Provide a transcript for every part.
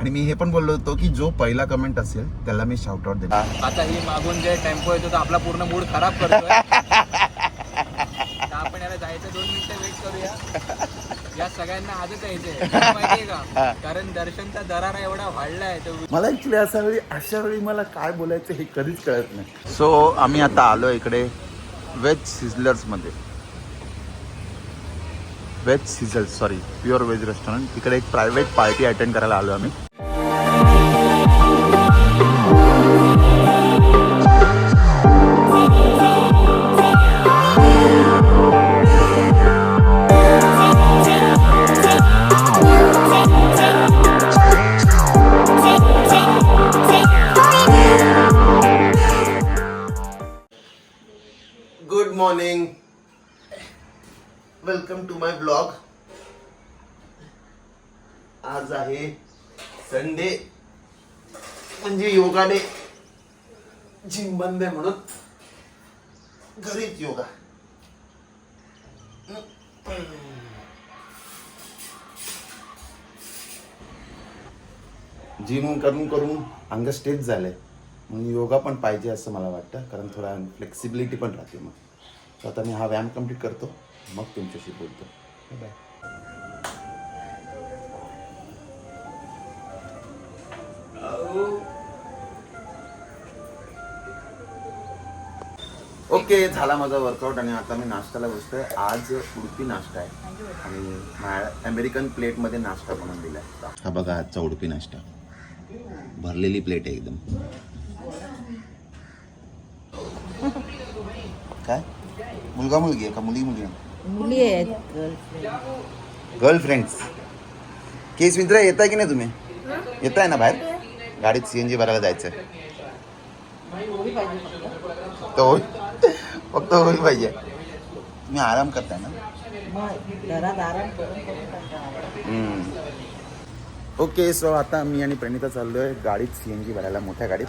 आणि मी हे पण बोललो होतो की जो पहिला कमेंट असेल त्याला मी शाउट आउट देणार. आता ही मागून जे टेम्पो येतो तो आपला पूर्ण मूड खराब करतोय. तर आपण याला जायचं दोन मिनिटं वेट करूया. या सगळ्यांना आजच यायचंय. माहितीये का? कारण दर्शनचा दरारा एवढा वाढलाय तो मला ऍक्च्युली अशा वेळी अशा वेळी मला काय बोलायचं हे कधीच कळत नाही. सो आम्ही आता आलो इकडे veg सिझलर्समध्ये. Veg sizzle sorry pure veg restaurant तिकडे एक प्रायव्हेट पार्टी अटेंड करायला आलो आम्ही. म्हणजे जिम बंद आहे म्हणून घरीच योगा. जिम करून करून अंग स्टेच झालंय. मग योगा पण पाहिजे असं मला वाटतं कारण थोडा फ्लेक्सिबिलिटी पण राहते मग. तर आता मी हा व्यायाम कंप्लीट करतो मग तुमच्याशी बोलतो. बाय ओके झाला माझा वर्कआउट आणि आता मी नाश्त्याला बसतोय. आज उडपी नाश्ता आहे. आणि मा- अमेरिकन प्लेटमध्ये नाश्ता बनवून दिलाय. हा बघा आजचा उडपी नाश्ता. भरलेली प्लेट आहे एकदम. काय? मुलगा मुलगी आहे का? मुली मुलगी मुली आहेत गर्लफ्रेंड्स केस मित्र येत आहे की नाही तुम्ही? येत आहे ना बाहेर? गाडीत सीएनजी भरायला जायचं तो फक्त होईल पाहिजे. तुम्ही आराम करताय ना. ओके सो आता मी आणि प्रणिता चाललोय गाडीत सी एन जी भरायला मोठ्या गाडीत.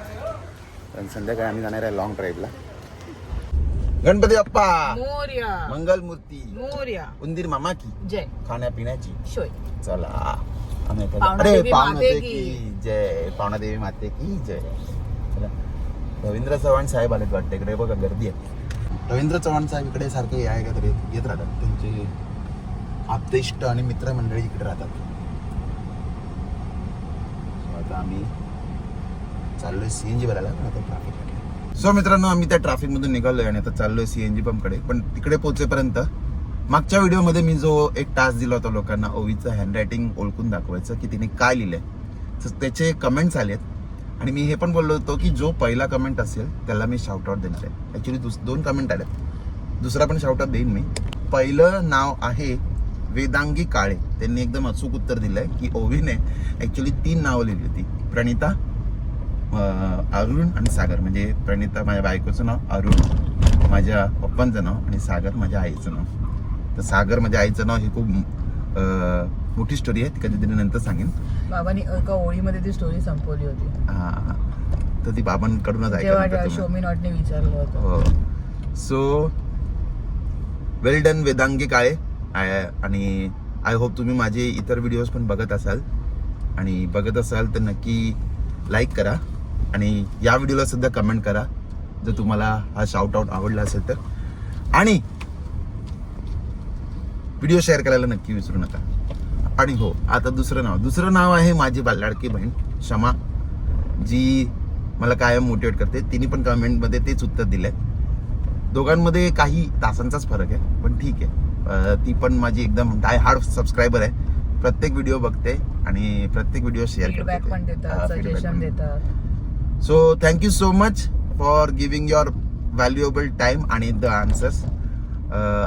कारण संध्याकाळी आम्ही जाणार आहे लॉंग ड्राईव्हला गणपती बाप्पा! मोर्या. मंगल मूर्ती मोर्या. उंदीर मामा की जय. खाण्यापिण्याची. चला. अरे पावणादेवी माते की. जय. पावणादेवी माते की जय. रवींद्र चव्हाण साहेब आलेत वाटते इकडे. बघा गर्दी आहे. रवींद्र चव्हाण साहेब इकडे सारखे आहे का तरी येत राहतात. त्यांचे आप्तेष्ट आणि मित्रमंडळी इकडे राहतात. आता आम्ही चाललोय सीएनजी भरायला आता ट्रॅफिक सो मित्रांनो आम्ही त्या ट्रॅफिक मधून निघालोय आणि आता चाललोय सीएनजी पंपकडे. पण तिकडे पोहोचेपर्यंत मागच्या व्हिडिओमध्ये मी जो एक टास्क दिला होता लोकांना ओवीचं हँडरायटिंग ओळखून दाखवायचं की तिने काय लिहिलंय. तर त्याचे कमेंट्स आलेत. आणि मी हे पण बोललो होतो की जो पहिला कमेंट असेल त्याला मी शाउटआउट देणार आहे. ॲक्च्युली दोन कमेंट आल्यात दुसरा पण शाउटआउट देईन मी. पहिलं नाव आहे वेदांगी काळे. त्यांनी एकदम अचूक उत्तर दिलं आहे की ओवीने ॲक्च्युली तीन नावं लिहिली होती. प्रणिता अरुण आणि सागर. म्हणजे प्रणिता माझ्या बायकोचं नाव अरुण माझ्या पप्पांचं नाव आणि सागर माझ्या आईचं नाव. तर सागर माझ्या आईचं नाव हे खूप मोठी स्टोरी आहे ती कधीतरी नंतर सांगेन. बाबांनी एका ओळीमध्ये ती स्टोरी संपवली होती. हा. तर ती बाबांकडूनच जेव्हा शोमी नॉटने विचारलं होतं. हो. So well done Vedangi Kale. आणि आय होप तुम्ही माझे इतर व्हिडिओज पण बघत असाल. आणि बघत असाल तर नक्की लाईक करा. आणि या व्हिडिओला सुद्धा कमेंट करा. जर तुम्हाला हा शाउट आउट आवडला असेल तर. आणि व्हिडिओ शेअर करायला नक्की विसरू नका. आणि हो आता दुसरं नाव. दुसरं नाव आहे माझी लाडकी बहीण क्षमा जी मला कायम मोटिवेट करते. तिने पण कमेंटमध्ये तेच उत्तर दिलंय. दोघांमध्ये काही तासांचाच फरक आहे पण ठीक आहे. ती पण माझी एकदम डाय हार्ड सबस्क्रायबर आहे. प्रत्येक व्हिडिओ बघते आणि प्रत्येक व्हिडिओ शेअर देतात so thank you so much for giving your valuable time आणि द आन्सर्स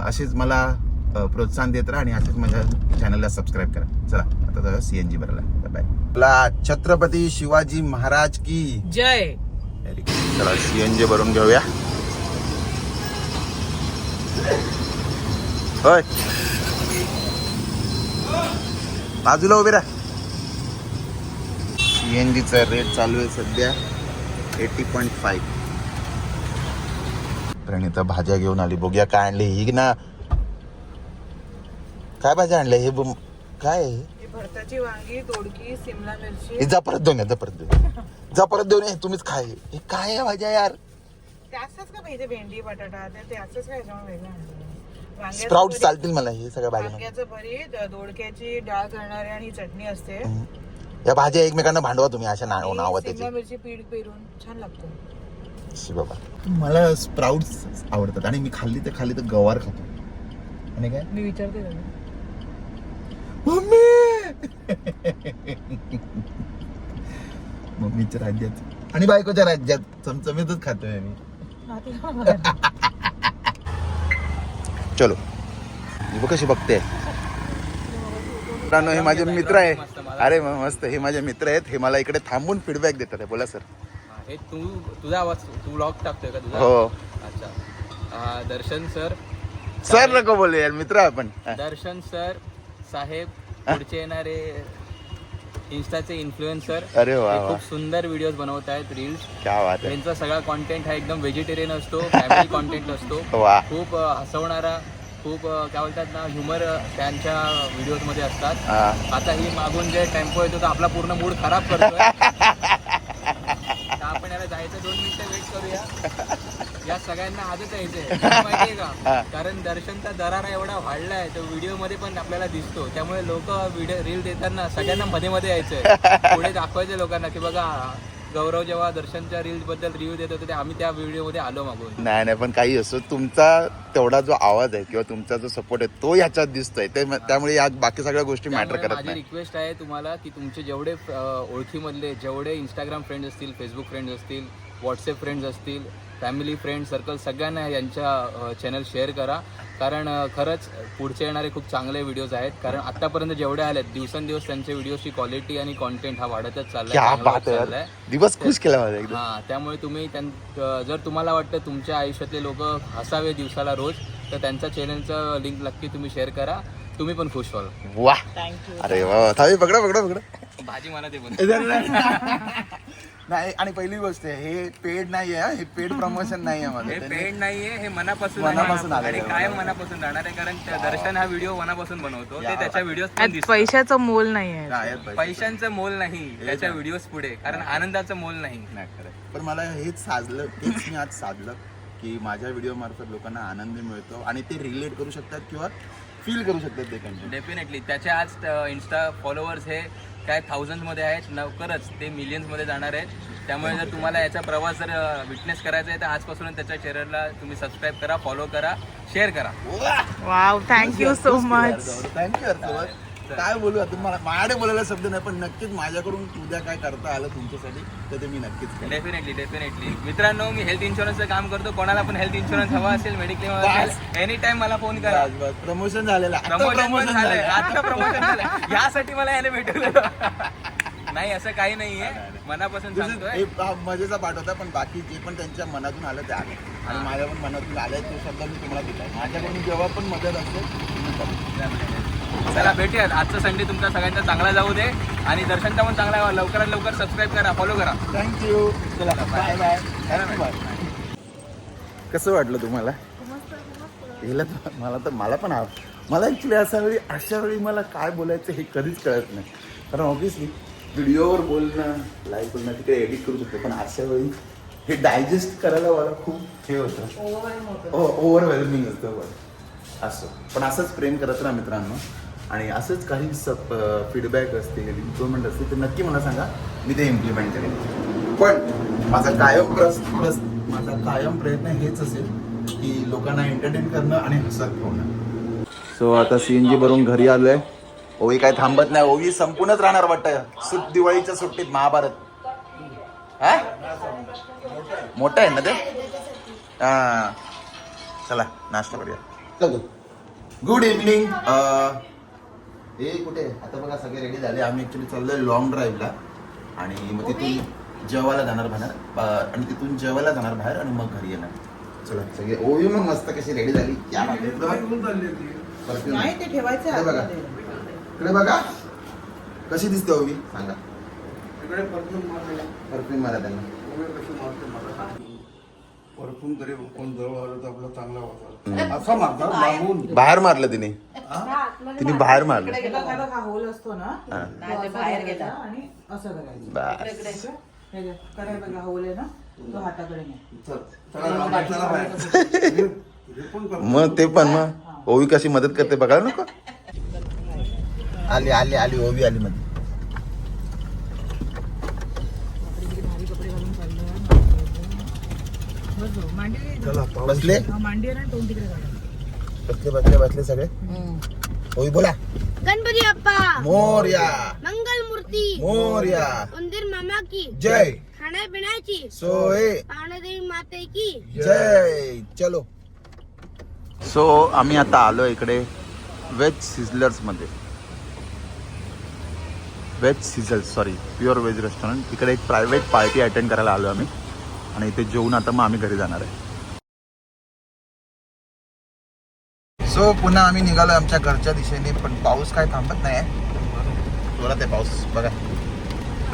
असेच मला प्रोत्साहन देत राहा आणि असेच माझ्या चॅनलला सबस्क्राईब करा. चला आता जाऊया सी एन जी भरायला बाय मला छत्रपती शिवाजी महाराज की जय. चला सी एन जी भरून घेऊया. होय. बाजूला उभे राहा. सी एन जीचा रेट चालू आहे सध्या एटी पॉईंट फाईव्ह प्रणिता भाज्या घेऊन आली. बघूया काय आणले. ही ना काय भाज्या आणल्या हे बम- काय आहे हे? भरताची वांगी दोडकी सिमला मिरची. हे जा परत देऊन या जा परत देऊन जा परत देऊन या तुम्हीच खाय हे. काय आहे भाज्या यार? ते असंच का पाहिजे भेंडी बटाटा? ते ते असंच काय वेगळं आणलं. वांग्याचं स्प्राउट भरीत- चालतील मला हे सगळ्या भाज्या वांग्याचं भरीत दोडक्याची डाळ करणारी आणि चटणी असते. या भाज्या एकमेकांना भांडवा तुम्ही अशा नाव आणि नावं सिमला त्याची मिरची पीठ पेरून छान लागतो. शी बाबा. मला स्प्राउट्स आवडतात आणि मी खाल्ली तर खाल्ली तर गवार खातो. आणि काय? मी विचारते त्याला. मम्मीच्या राज्यात. आणि बायकोच्या राज्यात. चमचमीतच खातोय मी. चलो. ही कशी बघते. मित्रांनो, हे माझे मित्र आहे. अरे म- मस्त. हे माझे मित्र आहेत. हे मला इकडे थांबून फीडबॅक देतात हे. बोला सर. हा, तू तुझा आवाज तू ब्लॉग टाकतोय का तुझा? हो. अच्छा. दर्शन सर. सर नको बोलले यार. मित्र आपण. दर्शन सर साहेब पुढचे येणारे इन्स्टाचे इन्फ्लुएन्सर अरे वा वा. खूप सुंदर व्हिडिओज बनवत आहेत रील्स क्या बात आहे. त्यांचा सगळा कॉन्टेंट हा एकदम व्हेजिटेरियन असतो फॅमिली कॉन्टेंट असतो. वा. खूप अ, हसवणारा खूप अ, काय बोलतात ना ह्युमर त्यांच्या व्हिडिओजमध्ये असतात. हा. आता ही मागून जे टेम्पो येतो तो आपला पूर्ण मूड खराब करतोय. तर आपण याला जायचं दोन मिनिटं वेट करूया. या सगळ्यांना आजच यायचंय. माहितीये का? कारण दर्शनचा दरारा एवढा वाढलाय तो व्हिडिओमध्ये पण आपल्याला दिसतो. त्यामुळे लोक व्हिडिओ रील देताना सगळ्यांना मध्ये मध्ये यायचंय. पुढे दाखवायचे लोकांना की बघा गौरव जेव्हा दर्शनच्या रील्सबद्दल रिव्ह्यू देत होते आम्ही त्या व्हिडिओमध्ये आलो मागून. नाही नाही पण काही असो तुमचा तेवढा जो आवाज आहे किंवा तुमचा जो सपोर्ट आहे तो याच्यात दिसतोय. ते त्यामुळे या बाकी सगळ्या गोष्टी मॅटर करत माझी नाही. रिक्वेस्ट आहे तुम्हाला की तुमचे जेवढे अ, ओळखीमधले जेवढे इंस्टाग्राम फ्रेंड्स असतील फेसबुक फ्रेंड्स असतील व्हॉट्सअप फ्रेंड्स असतील फॅमिली फ्रेंड सर्कल सगळ्यांना यांच्या चॅनल शेअर करा. कारण खरंच पुढचे येणारे खूप चांगले व्हिडिओज आहेत. कारण आतापर्यंत जेवढे आलेत दिवसेंदिवस त्यांच्या व्हिडिओची क्वालिटी आणि कॉन्टेंट हा वाढतच चाललाय. दिवस खुश केला हा त्यामुळे तुम्ही जर तुम्हाला वाटतं तुमच्या आयुष्यातले लोक हसावे दिवसाला रोज तर त्यांच्या चॅनलचं लिंक नक्की तुम्ही शेअर करा. तुम्ही पण खुश व्हाल. वा अरे वा पकडा पकडा पकडा. भाजी मला ते पण. नाही आणि पहिली गोष्ट आहे हे पेड नाही आहे हे पेड प्रमोशन नाही आहे हे माझं पेड नाहीये हे मनापासून मनापासून. आलेलं आणि आहे. कायम मनापासून राहणार आहे? कारण त्या दर्शन हा व्हिडिओ मनापासून बनवतो. ते त्याच्या व्हिडिओ यात पैशाचं मोल नाही आहे. काय पैसे? पैशांचं? मोल नाही. त्याच्या व्हिडिओ पुढे. कारण आनंदाचं मोल नाही. नाही खरं. पण मला हेच साधलं हेच मी आज साधलं की माझ्या व्हिडिओ मार्फत लोकांना आनंद मिळतो आणि ते रिलेट करू शकतात किंवा फील करू शकतात ते कंटेंट डेफिनेटली त्याचे आज इन्स्टा फॉलोअर्स हे काय थाउजंडमध्ये आहेत. लवकरच ते मिलियन्समध्ये जाणार आहेत. त्यामुळे जर तुम्हाला याचा प्रवास जर विटनेस करायचा आहे तर आजपासून त्याच्या चॅनलला तुम्ही सबस्क्राईब करा फॉलो करा शेअर करा. Wow thank you so much thank you काय बोलू आता मला माझ्याकडे बोलायला शब्द नाही पण नक्कीच माझ्याकडून उद्या काय करता आलं तुमच्यासाठी तर ते मी नक्कीच करेन. डेफिनेटली डेफिनेटली मित्रांनो मी हेल्थ इन्शुरन्सचं काम करतो. कोणाला पण हेल्थ इन्शुरन्स हवा असेल मेडिक्लेम एनी टाइम मला फोन करा. प्रमोशन झालेलं. आता प्रमोशन पण प्रमोशन झालंय. झालं आता प्रमोशन झालंय. यासाठी मला याने भेटवलं नाही असं काही नाहीये मनापासून सांगतोय. हे हा मजेचा पाठ होता पण बाकी जे पण त्यांच्या मनातून आलं ते आलं आणि माझ्या पण मनातून आलंय तो शब्द मी तुम्हाला दिलाय. माझ्याकडून जेव्हा पण मदत असेल तुम्ही करा. चला भेटूयात. आजचा संडे तुमचा सगळ्यांचा चांगला जाऊ दे आणि दर्शनचा पण चांगला व्हा. लवकरात लवकर सबस्क्राईब करा फॉलो करा. थँक्यू चला बाय बाय कसं वाटलं तुम्हाला? हिला तर मला तर मला पण आव मला ॲक्च्युली अशा वेळी अशा वेळी मला काय बोलायचं हे कधीच कळत नाही. कारण ऑब्विसली व्हिडिओवर बोलणं लाईव्ह बोलणं तिकडे एडिट करू शकतो. पण अशा वेळी हे डायजेस्ट करायला मला खूप हे होतं. ओव्हरवेल्मिंग होतं. बरं असं. पण असंच प्रेम करत राहा मित्रांनो. आणि असंच काही सप फीडबॅक असतील इम्प्रुव्हमेंट असतील तर नक्की मला सांगा मी ते इम्प्लिमेंट करेन. पण माझा कायम प्रस प्रस माझा कायम प्रयत्न हेच असेल की लोकांना एंटरटेन करणं आणि हसत ठेवणं. सो आता सी एन जी भरून घरी आलोय. ओवी काय थांबत नाही. ओवी संपूनच राहणार वाटतं. सुट दिवाळीच्या सुट्टीत महाभारत. हा? मोठं आहे ना ते? हा. चला नाश्ता करूया. गुड इव्हनिंग हे कुठे? आता बघा सगळे रेडी झाले. आम्ही ऍक्च्युली चाललोय लॉंग ड्राईव्हला आणि मग तिथून जेवायला जाणार बाहेर. आणि तिथून जेवायला जाणार बाहेर आणि मग घरी येणार. चला सगळे ओवी मग मस्त कशी रेडी झाली. नाही ते ठेवायचं इकडे बघा. आतमध्ये. इकडे बघा. कशी दिसते ओवी? सांगा. परफ्यूम मारा त्यांना. वरतून तरी कोण जवळ आलं तर आपला चांगला वाटला. असा मागून. बाहेर मारलं तिने. तिने बाहेर मारलं. त्याला हा होल असतो ना नाही ते बाहेर गेला. आणि असं करायचं. बस. हे घे, करायला बघा होल आहे ना तो हाताकडे नाही चल, चला राम, चला बाहेर. हे- हे पण कर. मग ते पण मग. ओवी कशी मदत करते बघायला नको? आली आली आली ओवी आली मध्ये चला पाऊस बसले? हा, मांडी आहे ना तोंड तिकडे घाला बसले बसले बसले सगळे? ओवी बोला. गणपती बाप्पा. मोर्या. मंगल मूर्ती मोर्या. उंदीर मामा की जय खाण्यापिण्याची सोय. पावणेदेवी माते की जय. चलो. सो आम्ही आता आलो इकडे veg सिझलर्समध्ये. Veg sizzles sorry pure veg restaurant इकडे एक प्रायव्हेट पार्टी अटेंड करायला आलो आम्ही. आणि इथे जेवून आता मग आम्ही घरी जाणार आहे. सो पुन्हा आम्ही निघालो आमच्या घरच्या दिशेने पण पाऊस काय थांबत नाही आहे. जोरात आहे पाऊस बघा.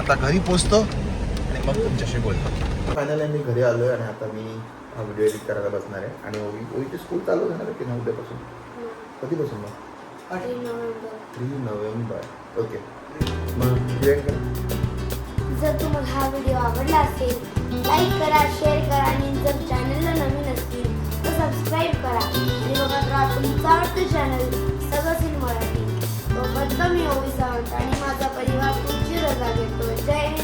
आता घरी पोचतो आणि मग तुमच्याशी बोलतो. फायनली मी घरी आलो आहे आणि आता मी हा व्हिडिओ एडिट करायला बसणार आहे. आणि ओवी ओवीची स्कूल चालू होणार आहे की नाही उद्यापासून? कधीपासून मग? Three November. ओके मग जर तुम्हाला हा व्हिडिओ आवडला असेल लाईक करा शेअर करा आणि जर चॅनलला नवीन असतील तुमचं आवडतं चॅनल सगळं मराठी तो मी ओवी सावंत आणि माझा परिवार तुमची रजा घेतो जय हिंद.